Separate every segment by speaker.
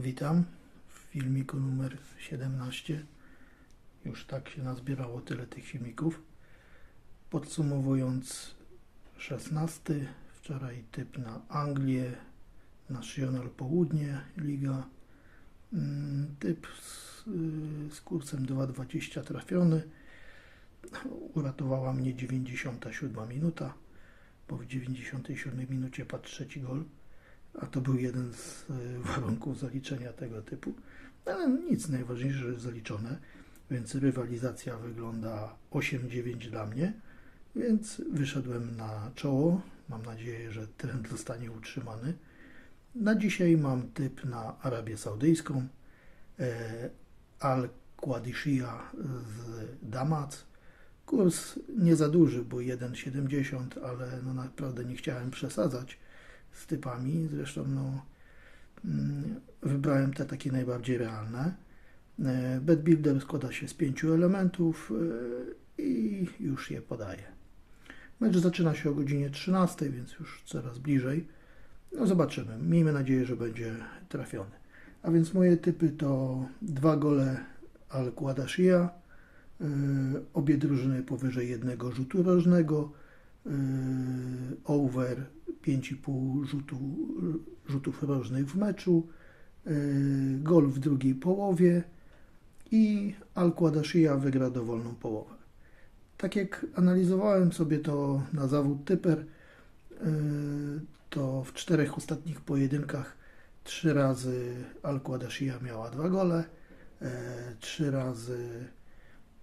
Speaker 1: Witam w filmiku numer 17. Już tak się nazbierało tyle tych filmików. Podsumowując 16, wczoraj typ na Anglię, National Południe, Liga. Mm, Typ z, y, z kursem 2.20 trafiony. Uratowała mnie 97 minuta, bo w 97 minucie padł trzeci gol a to był jeden z y, warunków zaliczenia tego typu. Ale nic, najważniejsze, że jest zaliczone, więc rywalizacja wygląda 8-9 dla mnie, więc wyszedłem na czoło. Mam nadzieję, że trend zostanie utrzymany. Na dzisiaj mam typ na Arabię Saudyjską, e, Al-Qadishiya z Damac. Kurs nie za duży, bo 1,70, ale no naprawdę nie chciałem przesadzać z typami. Zresztą no, mm, wybrałem te takie najbardziej realne. E, Bed Builder składa się z pięciu elementów e, i już je podaję. Mecz zaczyna się o godzinie 13, więc już coraz bliżej. No zobaczymy. Miejmy nadzieję, że będzie trafiony. A więc moje typy to dwa gole Al-Qadashiya, e, obie drużyny powyżej jednego rzutu rożnego, over 5,5 rzutu, rzutów rożnych w meczu, e, gol w drugiej połowie i Al-Qadashiya wygra dowolną połowę. Tak jak analizowałem sobie to na zawód typer, e, to w czterech ostatnich pojedynkach trzy razy Al-Qadashiya miała dwa gole, e, trzy razy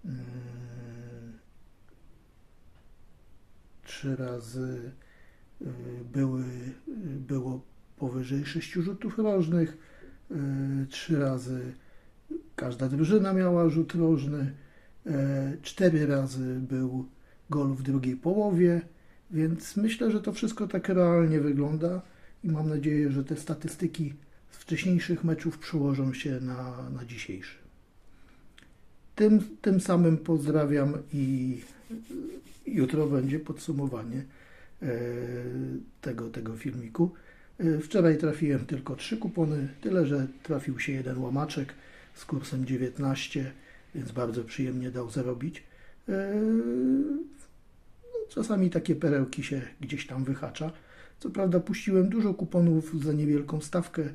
Speaker 1: mm, trzy razy były, y, było powyżej sześciu rzutów rożnych, y, trzy razy każda drużyna miała rzut rożny, cztery razy był gol w drugiej połowie, więc myślę, że to wszystko tak realnie wygląda i mam nadzieję, że te statystyki z wcześniejszych meczów przełożą się na, na dzisiejszy. Tym, tym samym pozdrawiam i jutro będzie podsumowanie tego, tego filmiku. E, Wczoraj trafiłem tylko trzy kupony, tyle że trafił się jeden łamaczek z kursem 19, więc bardzo przyjemnie dał zarobić. E, no, Czasami takie perełki się gdzieś tam wyhacza. Co prawda puściłem dużo kuponów za niewielką stawkę,